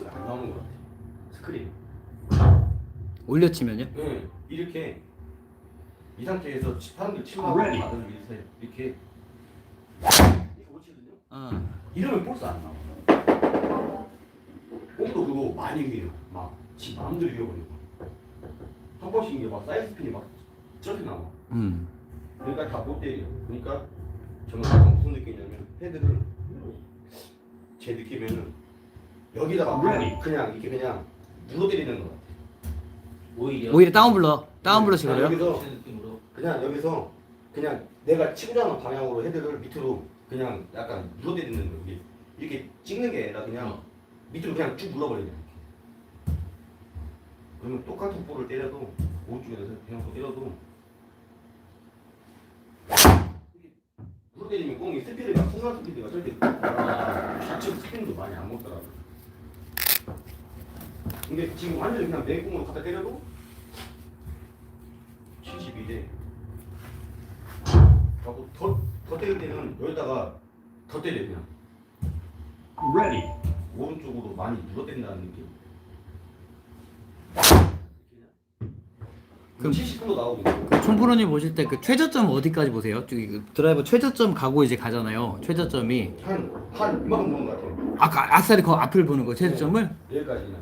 볼스가 안 나오는 것 같아. 스크린. 올려치면요? 네, 이렇게 이 상태에서 치- 사람들 치고 Ready. 받으면 이렇게 이렇게 이렇게 못 치거든요. 어. 이러면 볼스 안 나와. 공도 그거 많이 위해요. 막지 마음대로 번씩 이게 막 사이드 스핀이 막 저렇게 나와. 음. 그러니까 다 못 때려. 그러니까 저는 항상 무슨 느낌이냐면 헤드를 제 느낌에는 여기다가 Ready. 그냥 이렇게 그냥 거 같아. 오히려 오히려 다운블러, 다운블러식으로요? 여기서 제 느낌으로 그냥 여기서 그냥 내가 치고자 하는 방향으로 헤드를 밑으로 그냥 약간 눌러 때리는 거 여기 이렇게 찍는 게 아니라 그냥 어. 밑으로 그냥 쭉 눌러버리는 이렇게. 그러면 똑같은 볼을 때려도 오른쪽에서 그냥 또 때려도 때리면 공이 스피드가 순간 스피드가 절대 좌측 스피드도 많이 안 먹더라고. 근데 지금 완전히 그냥 내 공으로 갖다 때려도 72대. 하고 더, 더 때릴 때는 여기다가 더 때려 그냥 Ready. 오른쪽으로 많이 눌러 때린다는 느낌. 그럼- 그럼 70%도 나오고 있고. 그 총프로님 보실 때 그 최저점 어디까지 보세요? 저기 그 드라이버 최저점 가고 이제 가잖아요. 최저점이 한한 이만큼 보는 것 같아요. 아까 아싸리 그 앞을 보는 거 최저점을 여기까지 그냥.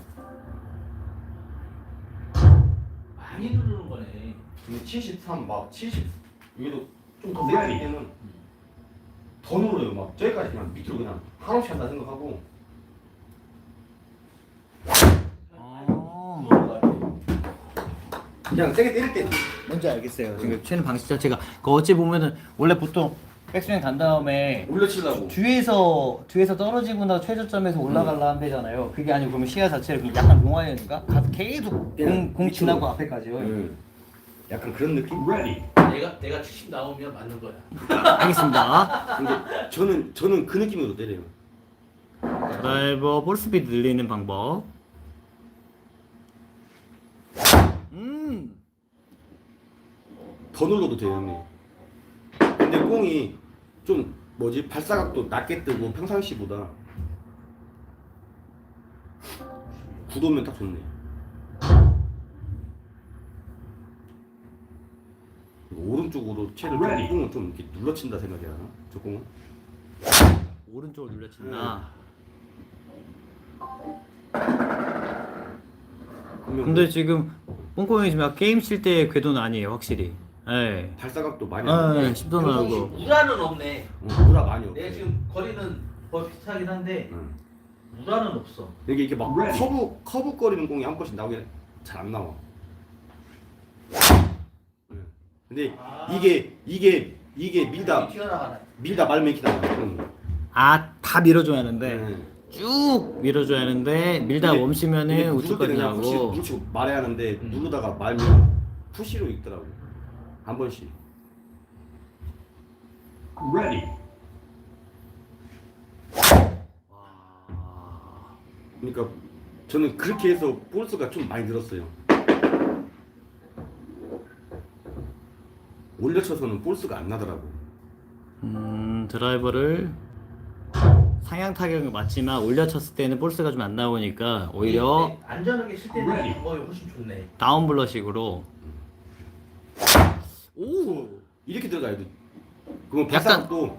많이 누르는 거네. 근데 73, 막 70, 여기도 좀더 세게 때는 더 눌러요. 막 저기까지 그냥 밑으로 그냥 한없이 한다 생각하고 아. 그냥 세게 때릴 때 뭔지 알겠어요. 지금 치는 방식 자체가 그 어찌 보면은 원래 보통 백스윙 간 다음에 올려치려고. 뒤에서 뒤에서 떨어지고 나 최저점에서 올라갈라 한 배잖아요. 그게 아니고 그러면 시야 자체를 그냥 약간? 가- 계속 공, 그냥 공 밑으로. 지나고 앞에까지요. 음. 약간 그런 느낌? Ready. 내가 내가 70 나오면 맞는 거야. 알겠습니다. 근데 저는 저는 그 느낌으로 때려요. 드라이버 볼 스피드 늘리는 방법. 음. 더 눌러도 돼요, 형님. 근데 공이 좀 뭐지 발사각도 낮게 뜨고 평상시보다 구도면 딱 좋네. 오른쪽으로 채를 좀 Ready. 공을 좀 이렇게 눌러친다 생각이 하나? 저 공은? 오른쪽으로 눌러친다. 그러면 근데 지금 뽕뽕이 지금 게임 칠 때 궤도는 아니에요, 확실히. 예. 발사각도 많이 아, 안 예, 돼. 10도 나오고. 무라는 없네. 어, 무라 많이 없어. 내가 지금 거리는 거의 비슷하긴 한데 응. 무라는 없어. 이게 이렇게 막 Ready. 커브 커브 거리는 공이 한 번씩 나오긴 잘안 나와. 네. 근데 아. 이게 이게 이게 밀다 튀어나가네. 밀다 말면 이렇게 나와. 그런 거. 아, 다 밀어줘야 하는데. 네. 쭉 밀어줘야 하는데 밀다 근데 멈추면은 누를 때는 그냥 푸시 나고. 말해야 하는데 음. 누르다가 말면 푸시로 있더라고. 한 번씩. Ready. 그러니까 저는 그렇게 해서 볼스가 좀 많이 늘었어요. 올려쳐서는 볼스가 안 나더라고. 음, 드라이버를 상향 타격이 맞지만 올려쳤을 때는 볼스가 좀 안 나오니까 오히려 근데 안전하게 칠 때는 Ready. 이 방법이 훨씬 좋네. 다운 블러식으로 오 이렇게 들어가야 돼. 그럼 약간- 발사각도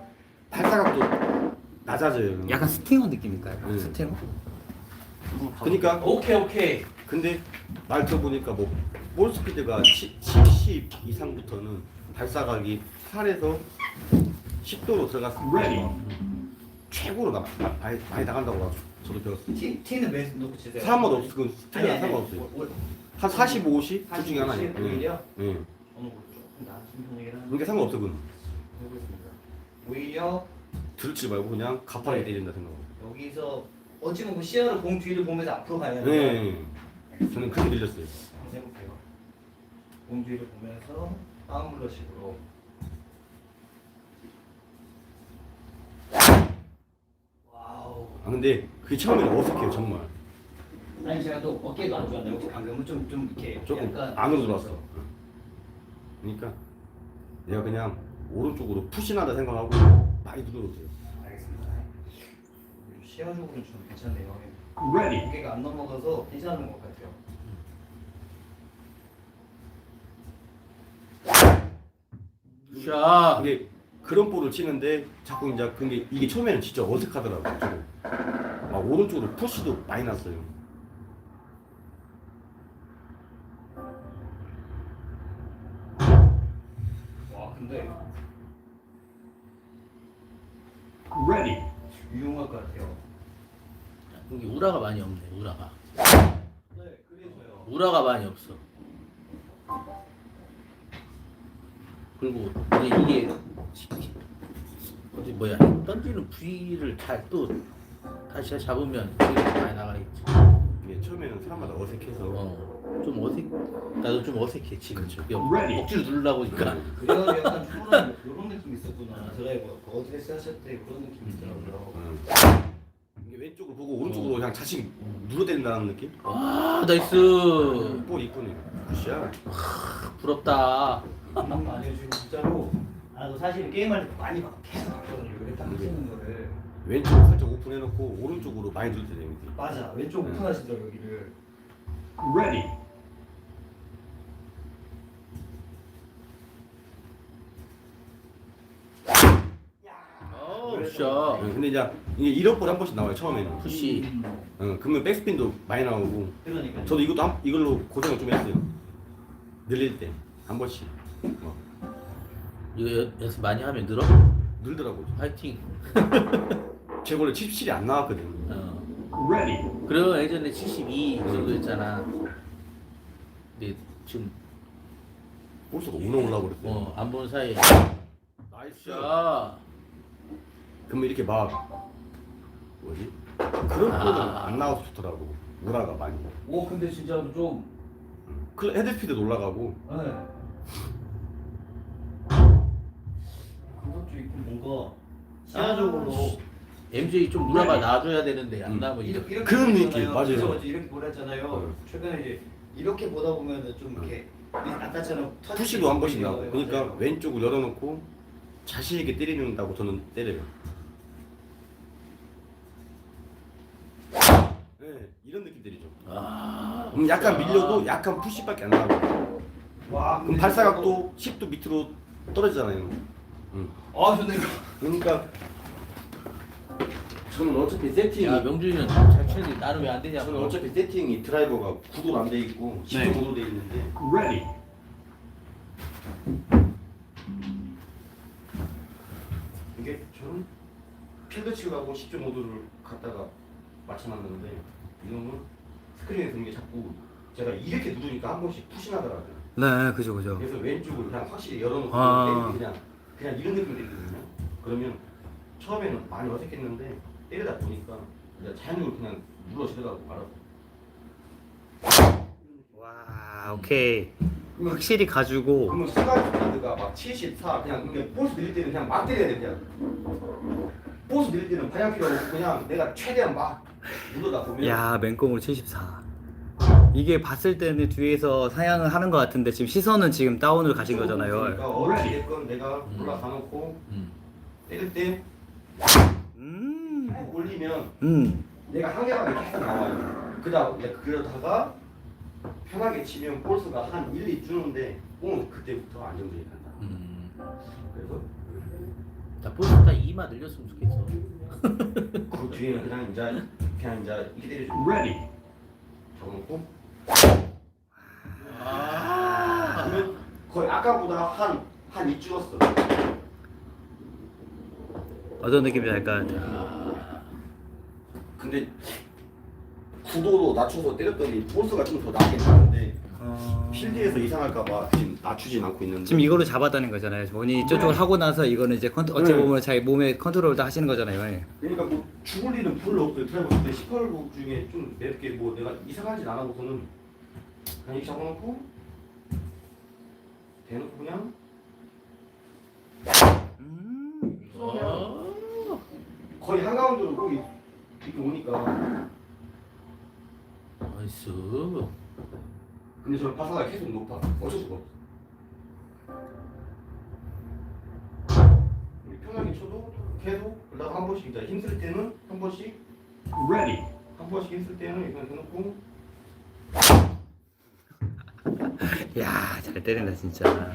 발사각도 낮아져요. 약간 스팅어 느낌일까요? 음. 스팅어? 그러니까 오케이 오케이. 근데 말 들어보니까 뭐 볼 스피드가 70 이상부터는 발사각이 8에서 10도로 들어갔을. 때 최고로 나, 나, 많이, 많이 나간다고 저도 배웠어요. 티, 티는 몇 놓고 치세요? 상관없어. 그건 스피드랑 상관없어요. 한 45, 50? 둘 중에 하나예요. 예. 예. 그러니까 상관없어 그건. 오히려 들지 말고 그냥 가파르게 때린다 생각하고. 여기서 어찌 보면 시야로 공 뒤를 보면서 앞으로 가야 네. 저는 그렇게 들렸어요. 한번 해볼게요. 공 뒤를 보면서 다운블러식으로. 와우. 아 근데 그게 처음에는 어색해요 정말. 아니 제가 또 어깨도 안 좋았는데 방금은 좀 좀 이렇게 조금 약간 안으로 들어왔어. 그러니까 내가 그냥 오른쪽으로 푸신하다 생각하고 많이. 알겠습니다. 시야적으로는 좀 괜찮네요. Ready. 무게가 안 넘어가서 괜찮은 것 같아요. 샤. 근데 그런 볼을 치는데 자꾸 이제 근데 이게 처음에는 진짜 어색하더라고. 좀. 막 오른쪽으로 푸시도 많이 났어요. Ready. 유용할 것 같아요. 이게 우라가 많이 없네. 우라가. 네 그래서요. 우라가 많이 없어. 그리고 이게 이게 어디 뭐야 던지는 부위를 잘 또 다시 잘 잡으면 되게 많이 나가겠지. 처음에는 사람마다 어색해서 어, 좀 어색. 나도 좀 어색해 지금. 이거 Ready. 억지로 누르려고 하니까. 그래서 약간 초반 이런 느낌 있었구나. 드라이버 어드레스 하실 때 그런 느낌 있더라고요. 음. 이게 왼쪽을 보고 오른쪽으로 그냥 자식 눌러댄다는 느낌? 와 나이스. 볼 이쁘네. 굿이야. 부럽다. 아니요 지금 진짜로 나도 사실 게임할 때 많이 막 계속 봤거든요. 이렇게 딱 치는 거를. 왼쪽 살짝 오픈해놓고 오른쪽으로 많이 누를 때 됩니다. 맞아. 왼쪽 네. 오픈하시더라고 여기를. Ready. 어우 샤. 근데 이제 이게 이런 볼한 번씩 나와요 처음에는. 푸시. 어, 그러면 백스핀도 많이 나오고. 그러니까. 저도 이것도 한, 이걸로 고생을 좀 했어요. 늘릴 때 한 번씩. 어, 이거 연- 연습 많이 하면 늘어? 늘더라고요. 화이팅. 제 원래 77이 안 나왔거든요. 어. Ready. 그리고 예전에 72 정도였잖아. 근데 지금 볼수가 운영 올라고 그랬어요. 어, 안 본 사이에 나이스. 자, 그러면 이렇게 막 뭐지? 그런 아. 볼은 안 나와서 좋더라고. 우라가 많이. 오 근데 진짜 좀그 헤드스피드 올라가고. 네. 있고 뭔가 시야적으로 MJ 좀 누나가 놔줘야 되는데 안 음. 나면 이렇게 이렇게, 그런 보잖아요. 느낌, 맞아요. 그래서 어제 이렇게 보냈잖아요. 어. 최근에 이제 이렇게 보다 보면은 좀 이렇게 아까처럼 푸시도 한 보이는 나고. 그러니까 맞아요. 왼쪽을 열어놓고 자신 있게 때리는다고 저는 때려요. 네, 이런 느낌 때리죠. 아, 그럼 약간 밀려도 약간 푸시밖에 안 나고. 와 그럼 근데 발사각도 10도 밑으로 떨어지잖아요. 응. 아 근데 그러니까 저는 어차피 세팅이 야 명준이는 잘 치는데 나는 왜 안 되냐고. 저는 어차피 세팅이 드라이버가 9도로 안돼 있고 10도 9도 돼 있는데 Ready. 이게 저는 필드 치려고 10.5도를 갖다가 맞춰놨는데 이놈은 스크린에서 이게 자꾸 제가 이렇게 누르니까 한 번씩 푸신하더라고요. 네 그죠 그죠. 그래서 왼쪽을 그냥 확실히 열어놓고 아. 그냥 그냥 이런 느낌이 들거든요. 그러면 처음에는 많이 어색했는데 때리다 보니까 이제 자연적으로 그냥 눌러지더라고 알아서. 와 오케이 확실히 가지고 그러면 스타트 스피드가 막 74, 그냥 그냥 포스 밀릴 때는 그냥 막 때려야 돼 그냥. 포스 밀릴 때는 방향 필요 없고 그냥 내가 최대한 막 눌러다 보면. 야 맨공으로 74. 이게 봤을 때는 뒤에서 사양을 하는 것 같은데 지금 시선은 지금 다운을 가신 거잖아요. 그러니까 어떻게 됐건 내가 올라가 놓고 음. 때릴 때 음. 쭉 올리면 음. 내가 상대방이 계속 나와요. 그다 그러다가 편하게 치면 볼스가 한 1, 2 주는데 공은 그때부터 안정적이 간다. 음. 그래서 나 볼스 딱 2만 늘렸으면 좋겠어. 그 뒤에는 그냥 이제 그냥 이제 이렇게 때려줘. Ready. 적어놓고 아. 거의 아까보다 한한 2 줄었어. 어떤 느낌인지 알까? 근데 구도도 낮춰서 때렸더니 볼스가 좀 더 낮게 나는데 어... 필드에서 이상할까봐 지금 낮추진 않고 있는데 지금 이거로 잡았다는 거잖아요. 본인이 저쪽을 하고 나서 이거는 이제 컨트, 어찌 네. 보면 자기 몸에 컨트롤을 다 하시는 거잖아요. 예. 그러니까 뭐 죽을 일은 별로 없어요. 드라이버 근데 18부 중에 좀 맵게 뭐 내가 짓안 하고서는 이렇게 잡아놓고 대놓고 그냥 음. 어. 거의 한가운데로 거기 이렇게 오니까 나이스. 근데 저는 파사가 계속 높아. 어쩔 수가 없어. 우리 편하게 쳐도 계속 그러다가 한 번씩 이제 힘들 때는 한 번씩 Ready. 한 번씩 했을 때는 이건 해놓고 야, 잘 때린다 진짜.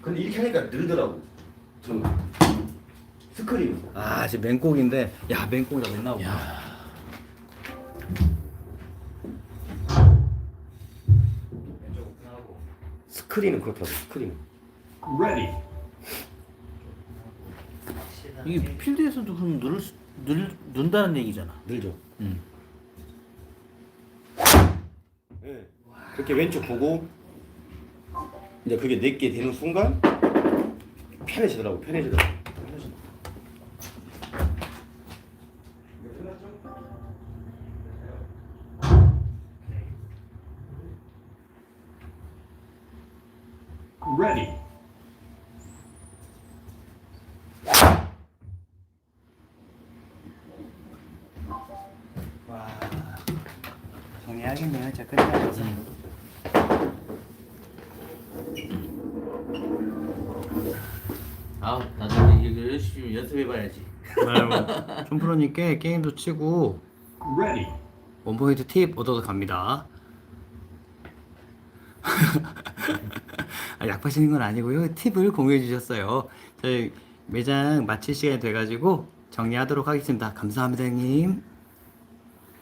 근데 이렇게 하니까 늘더라고 저는 스크린 아, 지금 맹곡인데, 야, 맹곡이다 못 나오고. 스크린은 그렇다고 스크린 Ready. 이게 필드에서도 그럼 늘, 수- 늘, 는다는 얘기잖아. 늘죠 음. 네. 그렇게 왼쪽 보고 이제 그게 내게 되는 순간 편해지더라고 편해지더라고. Ready. 와, 정리하겠네요. 자, 끝내야 아, 나중에 이거 열심히 연습해봐야지. 네, 촌프로님께 게임도 치고 Ready. 원포인트 팁 얻어서 갑니다. 아, 약 파시는 건 아니고요. 팁을 공유해 주셨어요. 저희 매장 마칠 시간이 돼가지고 정리하도록 하겠습니다. 감사합니다, 형님.